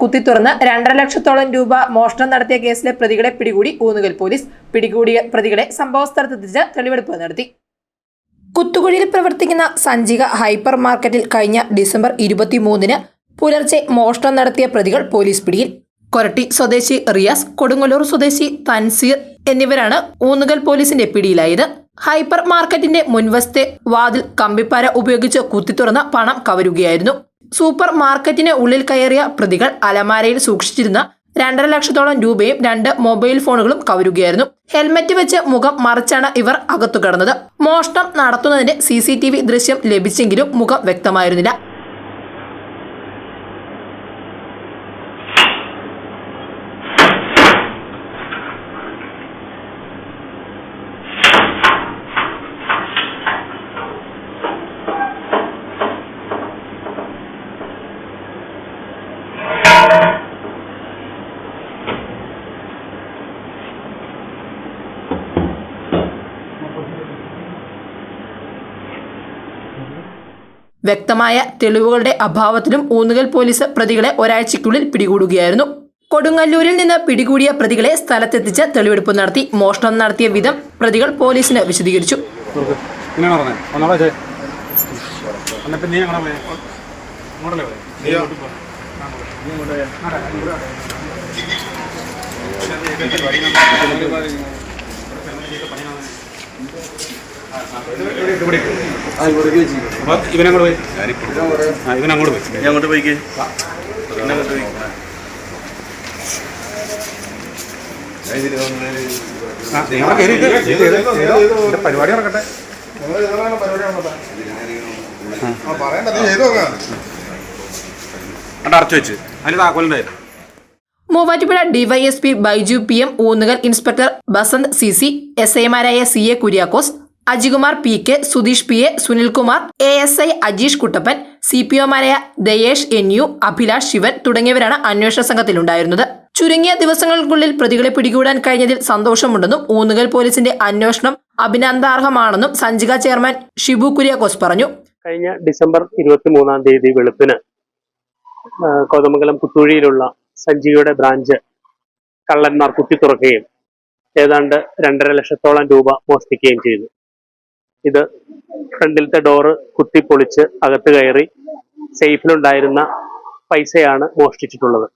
കുത്തിത്തുറന്ന് രണ്ടര ലക്ഷത്തോളം രൂപ മോഷണം നടത്തിയ കേസിലെ പ്രതികളെ പിടികൂടി ഊന്നുകൽ പോലീസ്. പിടികൂടിയ പ്രതികളെ സംഭവസ്ഥലത്തെത്തിച്ച് തെളിവെടുപ്പ് നടത്തി. കുത്തുകുഴിയിൽ പ്രവർത്തിക്കുന്ന സഞ്ചിക ഹൈപ്പർ മാർക്കറ്റിൽ കഴിഞ്ഞ ഡിസംബർ ഇരുപത്തിമൂന്നിന് പുലർച്ചെ മോഷണം നടത്തിയ പ്രതികൾ പോലീസ് പിടിയിൽ. കൊരട്ടി സ്വദേശി റിയാസ് കൊടുങ്ങല്ലൂർ സ്വദേശി തൻസീർ എന്നിവരാണ് ഊന്നുകൽ പോലീസിന്റെ പിടിയിലായത്. ഹൈപ്പർ മാർക്കറ്റിന്റെ മുൻവശത്തെ വാതിൽ കമ്പിപ്പാര ഉപയോഗിച്ച് കുത്തിത്തുറന്ന് പണം കവരുകയായിരുന്നു. സൂപ്പർ മാർക്കറ്റിന് ഉള്ളിൽ കയറിയ പ്രതികൾ അലമാരയിൽ സൂക്ഷിച്ചിരുന്ന രണ്ടര ലക്ഷത്തോളം രൂപയും രണ്ട് മൊബൈൽ ഫോണുകളും കവരുകയായിരുന്നു. ഹെൽമറ്റ് വെച്ച് മുഖം മറച്ചാണ് ഇവർ അകത്തു കടന്നത്. മോഷണം നടത്തുന്നതിന്റെ സി ദൃശ്യം ലഭിച്ചെങ്കിലും മുഖം വ്യക്തമായിരുന്നില്ല. വ്യക്തമായ തെളിവുകളുടെ അഭാവത്തിലും ഊന്നുകൽ പോലീസ് പ്രതികളെ ഒരാഴ്ചയ്ക്കുള്ളിൽ പിടികൂടുകയായിരുന്നു. കൊടുങ്ങല്ലൂരിൽ നിന്ന് പിടികൂടിയ പ്രതികളെ സ്ഥലത്തെത്തിച്ച് തെളിവെടുപ്പ് നടത്തി മോഷണം നടത്തിയ വിധം പ്രതികൾ പോലീസിന് വിശദീകരിച്ചു. നോക്ക് ഇവനങ്ങോട്ട് പോയി. ആ ഇവനങ്ങോട്ട് പോയി. ഞാൻ അങ്ങോട്ട് പോയിക്കേ. പരിപാടി നടക്കട്ടെ. അവിടെ അടച്ചു വെച്ച്. അതിന് താക്കോലുണ്ടായിരുന്നു Muvattupuzha DYSP Baiju P M Oonnukal inspector Basanth C C S ഐമാരായ C A Kuriakose Ajikumar P K Sudheesh P A Sunilkumar A S I Ajeesh Kuttappan C P O ഒമാരായ Dayesh N U Abhilash Shivan തുടങ്ങിയവരാണ് അന്വേഷണ സംഘത്തിലുണ്ടായിരുന്നത്. ചുരുങ്ങിയ ദിവസങ്ങൾക്കുള്ളിൽ പ്രതികളെ പിടികൂടാൻ കഴിഞ്ഞതിൽ സന്തോഷമുണ്ടെന്നും ഊന്നുകൽ പോലീസിന്റെ അന്വേഷണം അഭിനന്ദാർഹമാണെന്നും സഞ്ചിക ചെയർമാൻ ഷിബു കുര്യാക്കോസ് പറഞ്ഞു. കഴിഞ്ഞ ഡിസംബർ ഇരുപത്തി മൂന്നാം തീയതി വെളുപ്പിന് കോതമംഗലം പുത്തൂഴിയിലുള്ള സഞ്ജിയുടെ ബ്രാഞ്ച് കള്ളന്മാർ കുത്തി തുറക്കുകയും ഏതാണ്ട് രണ്ടര ലക്ഷത്തോളം രൂപ മോഷ്ടിക്കുകയും ചെയ്തു. ഇത് ഫ്രണ്ടിലത്തെ ഡോറ് കുത്തിപ്പൊളിച്ച് അകത്ത് കയറി സേഫിലുണ്ടായിരുന്ന പൈസയാണ് മോഷ്ടിച്ചിട്ടുള്ളത്.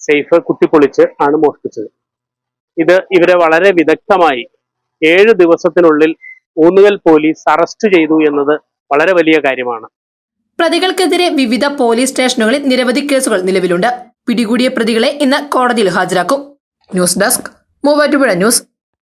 സേഫ് കുത്തിപ്പൊളിച്ച് ആണ് മോഷ്ടിച്ചത്. ഇത് ഇവരെ വളരെ വിദഗ്ധമായി ഏഴ് ദിവസത്തിനുള്ളിൽ ഊന്നുകൽ പോലീസ് അറസ്റ്റ് ചെയ്തു എന്നത് വളരെ വലിയ കാര്യമാണ്. പ്രതികൾക്കെതിരെ വിവിധ പോലീസ് സ്റ്റേഷനുകളിൽ നിരവധി കേസുകൾ നിലവിലുണ്ട്. പിടികൂടിയ പ്രതികളെ ഇന്ന് കോടതിയിൽ ഹാജരാക്കും. News desk Muvattupuzha news.